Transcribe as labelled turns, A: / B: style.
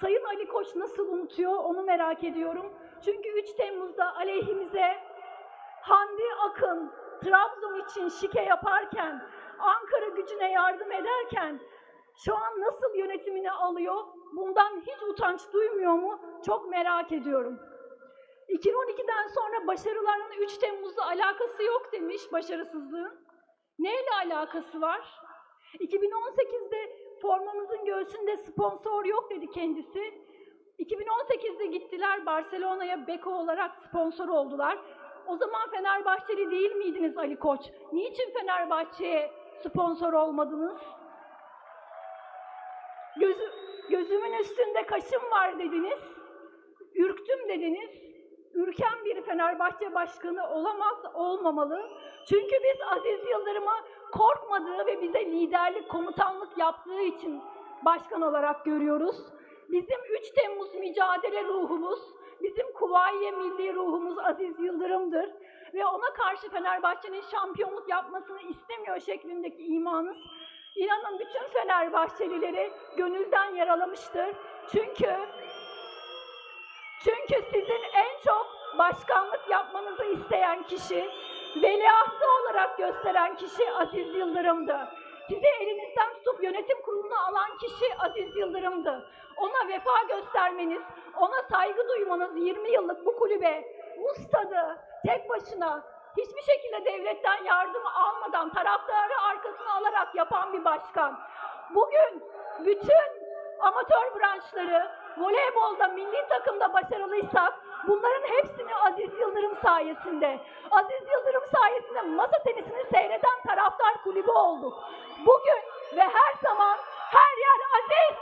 A: Sayın Ali Koç nasıl unutuyor onu merak ediyorum. Çünkü 3 Temmuz'da aleyhimize Hande Akın Trabzon için şike yaparken, Ankara gücüne yardım ederken şu an nasıl yönetimini alıyor? Bundan hiç utanç duymuyor mu? Çok merak ediyorum. 2012'den sonra başarıların 3 Temmuz'la alakası yok demiş başarısızlığın. Neyle alakası var? 2018'de formamızın göğsünde sponsor yok dedi kendisi. 2018'de gittiler Barcelona'ya Beko olarak sponsor oldular. O zaman Fenerbahçeli değil miydiniz Ali Koç? Niçin Fenerbahçe'ye sponsor olmadınız? Gözü, gözümün üstünde kaşım var dediniz. Ürktüm dediniz. Ürken bir Fenerbahçe başkanı olamaz, olmamalı. Çünkü biz Aziz Yıldırım'ı korkmadığı ve bize liderlik, komutanlık yaptığı için başkan olarak görüyoruz. Bizim 3 Temmuz mücadele ruhumuz, bizim Kuvayiye milli ruhumuz Aziz Yıldırım'dır. Ve ona karşı Fenerbahçe'nin şampiyonluk yapmasını istemiyor şeklindeki imanız, inanın bütün Fenerbahçelileri gönülden yaralamıştır. Çünkü çünkü sizin en çok başkanlık yapmanızı isteyen kişi, veliahtı olarak gösteren kişi Aziz Yıldırım'dı. Sizi elinizden tutup yönetim kuruluna alan kişi Aziz Yıldırım'dı. Ona vefa göstermeniz, ona saygı duymanız 20 yıllık bu kulübe, bu tek başına hiçbir şekilde devletten yardım almadan taraftarı arkasına alarak yapan bir başkan. Bugün bütün amatör branşları voleybolda, milli takımda başarılıysak bunların hepsini Aziz Yıldırım sayesinde, Aziz Yıldırım sayesinde masa tenisini seyreden taraftar kulübü olduk. Bugün ve her zaman her yer Aziz,